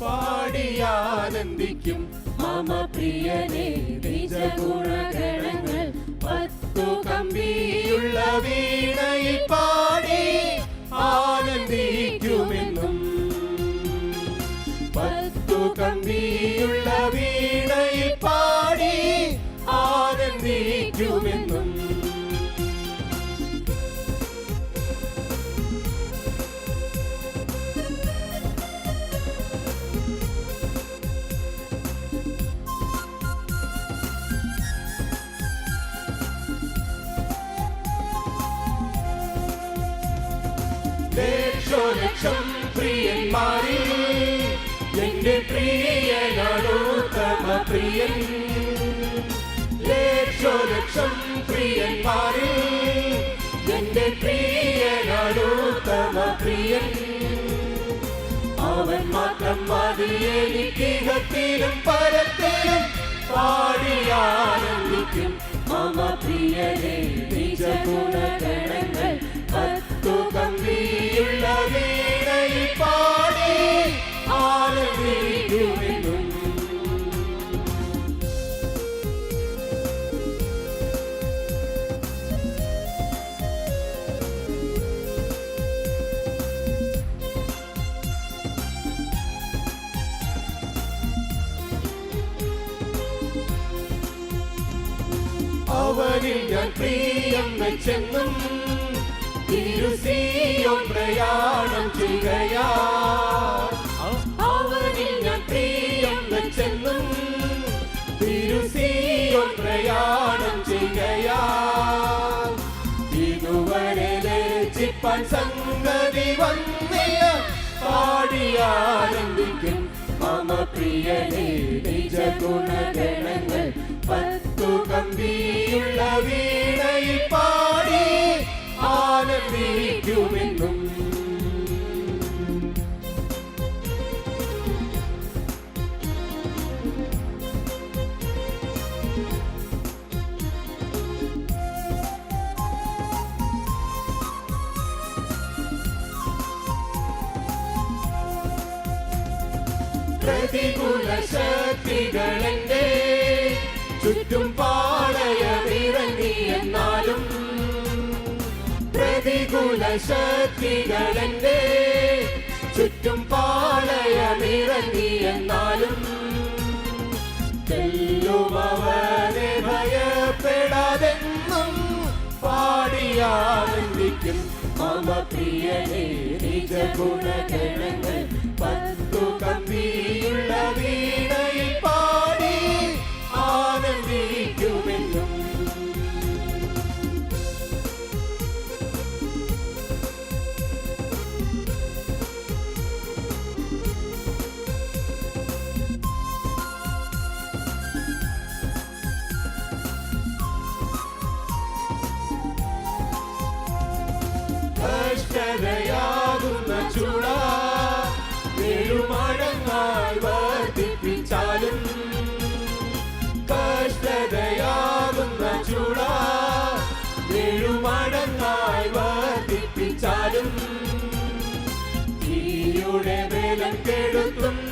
പാടി ആനന്ദിക്കും മമ പ്രിയനെ ഗുണഗണങ്ങൾ പത്തു കമ്പിയുള്ള വീണയിൽ പാടി ആനന്ദിക്കുമെന്നും. പത്തു കമ്പിയുള്ള ലക്ഷോലക്ഷം പ്രിയന്മാരിൽ എന്റെ പ്രിയനോത്തമ പ്രിയൻ. ലക്ഷോലക്ഷം പ്രിയന്മാരിൽ എന്റെ പ്രിയനോത്തമ പ്രിയൻ. അവൻ മാത്രം മതി എനിക്കിഹത്തിലും പരത്തിലും പാടി അവനിൽ ഞാൻ പ്രിയം വെച്ചെന്നും തിരുസിയോ പ്രയാണം ചെയ്യുകയാ. അവനിൽ ഞാൻ പ്രിയം വെച്ചെന്നും തിരുസിയോ പ്രയാണം ചെയ്യുകയാ. ഇതുവരെ ലജിപ്പാൻ സംഗതി വന്നില്ല. പാടി ആനന്ദിക്കും മമ പ്രിയനെ നിജ പ്രതികൂല ശക്തികളെന്റെ ചുറ്റും പാളയമിറങ്ങി എന്നാലും പ്രതികൂല ശക്തികളെന്റെ ചുറ്റും പാളയമിറങ്ങി എന്നാലും തെല്ലും അവനെ ഭയപ്പെടാതെന്നും പാടിയാനന്ദിക്കും മമ പ്രിയനെ നിജ ഗുണഗണങ്ങൾ പത്തു കമ്പിയുള്ള കഷ്ടതയാകുന്ന ചുട ഏഴുമടങ്ങായി വർദ്ധിപ്പിച്ചാലും തീയുടെ ബലം കെടുത്തുന്നവരുള്ളത്